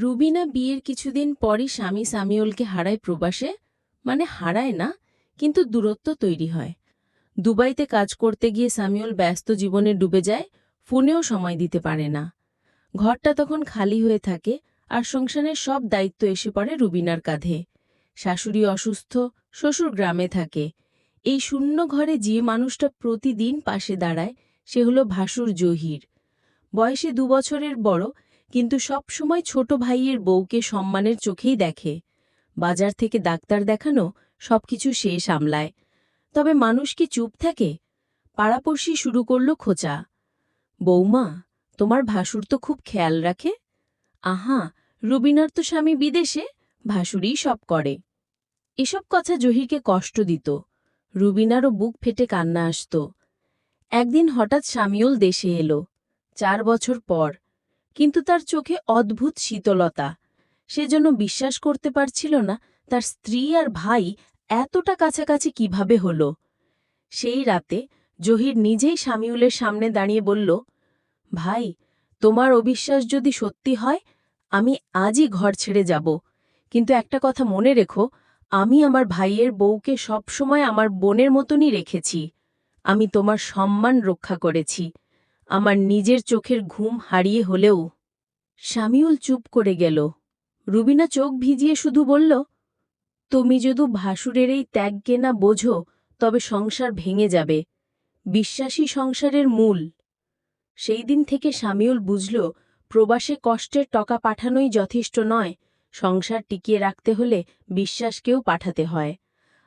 রুবিনা বিয়ের কিছুদিন পরই স্বামী সামিউলকে হারায় প্রবাসে মানে হারায় না, কিন্তু দূরত্ব তৈরি হয়। দুবাইতে কাজ করতে গিয়ে সামিউল ব্যস্ত জীবনে ডুবে যায়, ফোনেও সময় দিতে পারে না। ঘরটা তখন খালি হয়ে থাকে আর সংসারের সব দায়িত্ব এসে পড়ে রুবিনার কাঁধে। শাশুড়ি অসুস্থ, শ্বশুর গ্রামে থাকে। এই শূন্য ঘরে যে মানুষটা প্রতিদিন পাশে দাঁড়ায়, সে হলো ভাসুর জহির। বয়সে দু বছরের বড় কিন্তু সব সময় ছোট ভাইয়ের বউকে সম্মানের চোখেই দেখে। বাজার থেকে ডাক্তার দেখানো সবকিছু সে সামলায়। তবে মানুষ কি চুপ থাকে? পাড়াপড়শি শুরু করল খোঁচা। বৌমা, তোমার ভাসুর তো খুব খেয়াল রাখে? আহা, রুবিনার তো স্বামী বিদেশে, ভাসুরই সব করে। এসব কথা জহিরকে কষ্ট দিত। রুবিনারও বুক ফেটে কান্না আসত। একদিন হঠাৎ স্বামীউল দেশে এলো। চার বছর পর কিন্তু তার চোখে অদ্ভুত শীতলতা। সে যেন বিশ্বাস করতে পারছিল না তার স্ত্রী আর ভাই এতটা কাছাকাছি কীভাবে হল। সেই রাতে জহির নিজেই শামিউলের সামনে দাঁড়িয়ে বলল, ভাই, তোমার অবিশ্বাস যদি সত্যি হয়, আমি আজই ঘর ছেড়ে যাব। কিন্তু একটা কথা মনে রেখো, আমি আমার ভাইয়ের বউকে সবসময় আমার বোনের মতনই রেখেছি। আমি তোমার সম্মান রক্ষা করেছি। আমার নিজের চোখের ঘুম হারিয়ে হলেও শামিউল চুপ করে গেল। রুবিনা চোখ ভিজিয়ে শুধু বলল, তুমি যদি ভাসুরের এই ত্যাগকে না বোঝো, তবে সংসার ভেঙে যাবে। বিশ্বাসী সংসারের মূল। সেই দিন থেকে শামিউল বুঝল, প্রবাসে কষ্টের টকা পাঠানোই যথেষ্ট নয়। সংসার টিকিয়ে রাখতে হলে বিশ্বাসকেও পাঠাতে হয়।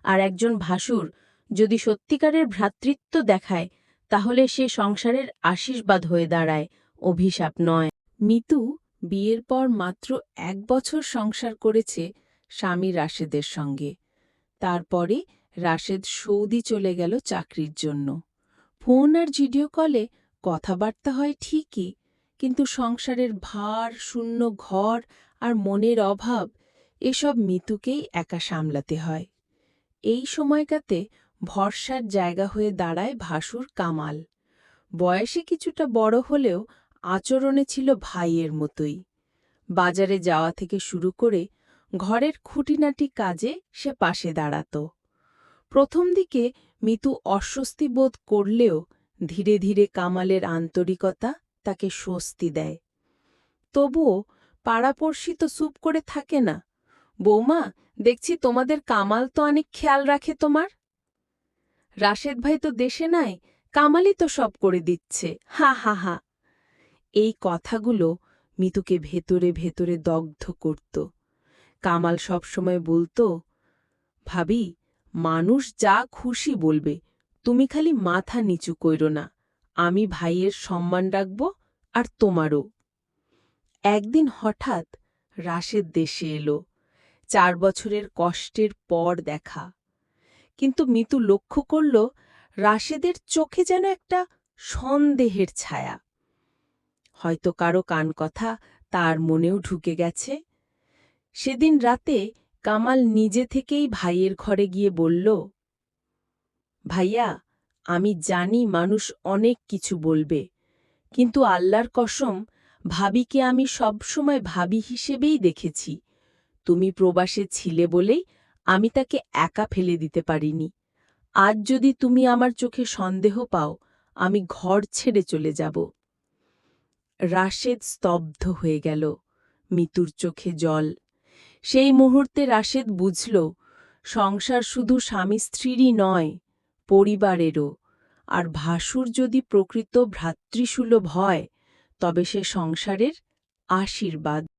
আর একজন ভাসুর যদি সত্যিকারের ভ্রাতৃত্ব দেখায় তাহলে সে সংসারের আশীর্বাদ হয়ে দাঁড়ায়, অভিশাপ নয়। মিতু বিয়ের পর মাত্র এক বছর সংসার করেছে স্বামী রাশেদের সঙ্গে। তারপরে রাশেদ সৌদি চলে গেল চাকরির জন্য। ফোন আর ভিডিও কলে কথাবার্তা হয় ঠিকই, কিন্তু সংসারের ভার, শূন্য ঘর আর মনের অভাব, এসব মিতুকেই একা সামলাতে হয়। এই সময়টাতে ভরসার জায়গা হয়ে দাঁড়ায় ভাসুর কামাল। বয়সে কিছুটা বড় হলেও আচরণে ছিল ভাইয়ের মতোই। বাজারে যাওয়া থেকে শুরু করে ঘরের খুঁটিনাটি কাজে সে পাশে দাঁড়াত। প্রথম দিকে মিতু অস্বস্তি বোধ করলেও ধীরে ধীরে কামালের আন্তরিকতা তাকে স্বস্তি দেয়। তবুও পাড়াপড়শি তো চুপ করে থাকে না। বৌমা, দেখছি তোমাদের কামাল তো অনেক খেয়াল রাখে তোমার। রাশেদ ভাই তো দেশে নাই, কামালই তো সব করে দিচ্ছে। হা হা হা। এই কথাগুলো মিতুকে ভেতরে ভেতরে দগ্ধ করত। কামাল সবসময় বলতো, ভাবি, মানুষ যা খুশি বলবে, তুমি খালি মাথা নিচু কইর না, আমি ভাইয়ের সম্মান রাখব আর তোমারও। একদিন হঠাৎ রাশেদ দেশে এলো, চার বছরের কষ্টের পর দেখা। কিন্তু মিতু লক্ষ্য করল, রাশেদের চোখে যেন একটা সন্দেহের ছায়া। হয়তো কারও কান কথা তার মনেও ঢুকে গেছে। সেদিন রাতে কামাল নিজে থেকেই ভাইয়ের ঘরে গিয়ে বলল, ভাইয়া, আমি জানি মানুষ অনেক কিছু বলবে, কিন্তু আল্লাহর কসম, ভাবিকে আমি সবসময় ভাবি হিসেবেই দেখেছি। তুমি প্রবাসে ছিলে বলেই আমি তাকে একা ফেলে দিতে পারিনি। আজ যদি তুমি আমার চোখে সন্দেহ পাও, আমি ঘর ছেড়ে চলে যাব। রাশেদ স্তব্ধ হয়ে গেল। মিতুর চোখে জল। সেই মুহূর্তে রাশেদ বুঝল, সংসার শুধু স্বামী স্ত্রীরই নয়, পরিবারেরও। আর ভাসুর যদি প্রকৃত ভ্রাতৃসুলভ হয়, তবে সে সংসারের আশীর্বাদ।